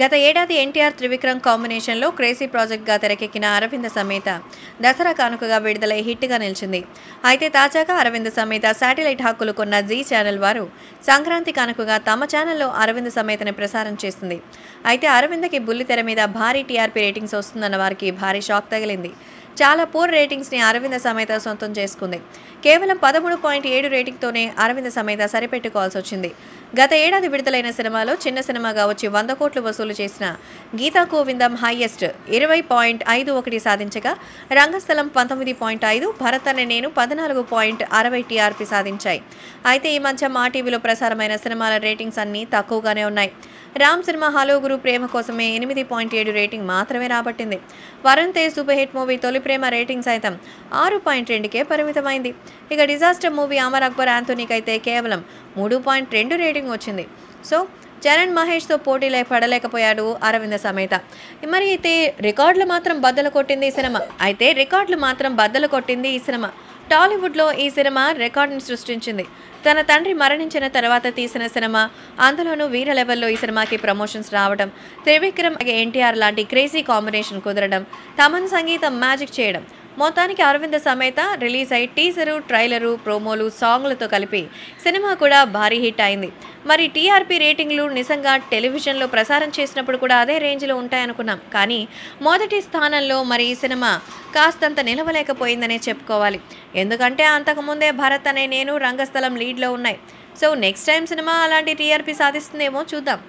గత ఏడాది ఎన్టీఆర్ త్రివిక్రమ్ కాంబినేషన్లో క్రేజీ ప్రాజెక్ట్గా తెరకెక్కిన అరవింద సమేత దసరా కానుకగా విడుదలై హిట్గా నిలిచింది. అయితే తాజాగా అరవింద సమేత శాటిలైట్ హక్కులు కొన్న జీ ఛానల్ వారు సంక్రాంతి కానుకగా తమ ఛానల్లో అరవింద సమేతని ప్రసారం చేసింది అయితే అరవిందకి బుల్లితెర మీద భారీ టీఆర్పీ రేటింగ్స్ వస్తుందన్న వారికి భారీ షాక్ తగిలింది. చాలా పూర్ రేటింగ్స్ని అరవింద సమేత సొంతం చేసుకుంది. కేవలం పదమూడు పాయింట్ ఏడు రేటింగ్తోనే అరవింద సమేత సరిపెట్టుకోవాల్సి వచ్చింది. గత ఏడాది విడుదలైన సినిమాలో చిన్న సినిమాగా వచ్చి వంద కోట్లు వసూలు చేసిన గీతా గోవిందం హైయెస్ట్ ఇరవై పాయింట్ ఐదు ఒకటి సాధించగా రంగస్థలం పంతొమ్మిది పాయింట్ ఐదు భరత్ అనే నేను పద్నాలుగు పాయింట్ అరవై టీఆర్పీ సాధించాయి. అయితే ఈ మధ్య మా టీవీలో ప్రసారమైన సినిమాల రేటింగ్స్ అన్నీ తక్కువగానే ఉన్నాయి. రామ్ సినిమా హలో గురు ప్రేమ కోసమే ఎనిమిది పాయింట్ ఏడు రేటింగ్ మాత్రమే రాబట్టింది. Varun Tej super hit movie Tholi Prema rating సైతం ఆరు పాయింట్ రెండుకే పరిమితమైంది. ఇక డిజాస్టర్ మూవీ అమర్ అక్బర్ యాంథోనీకి అయితే కేవలం మూడు పాయింట్ రెండు రేటింగ్ వచ్చింది. సో చరణ్ మహేష్తో పోటీలే పడలేకపోయాడు అరవింద సమేత. మరి అయితే రికార్డులు మాత్రం బద్దలు కొట్టింది ఈ సినిమా. అయితే రికార్డులు మాత్రం బద్దలు కొట్టింది ఈ సినిమా. టాలీవుడ్లో ఈ సినిమా రికార్డుని సృష్టించింది. తన తండ్రి మరణించిన తర్వాత తీసిన సినిమా అందులోనూ వీర లెవెల్లో ఈ సినిమాకి ప్రమోషన్స్ రావడం త్రివిక్రమ్ ఎన్టీఆర్ లాంటి క్రేజీ కాంబినేషన్ కుదరడం తమన్ సంగీతం మ్యాజిక్ చేయడం మొత్తానికి అరవింద సమేత రిలీజ్ అయి టీజరు ట్రైలరు ప్రోమోలు సాంగ్లతో కలిపి సినిమా కూడా భారీ హిట్ అయింది. మరి టీఆర్పీ రేటింగ్లు నిజంగా టెలివిజన్లో ప్రసారం చేసినప్పుడు కూడా అదే రేంజ్లో ఉంటాయనుకున్నాం. కానీ మొదటి స్థానంలో మరి ఈ సినిమా కాస్తంత నిలవలేకపోయిందనే చెప్పుకోవాలి. ఎందుకంటే అంతకుముందే భరత్ అనే నేను రంగస్థలం లీడ్లో ఉన్నాయి. సో నెక్స్ట్ టైం సినిమా అలాంటి టీఆర్పీ సాధిస్తుందేమో చూద్దాం.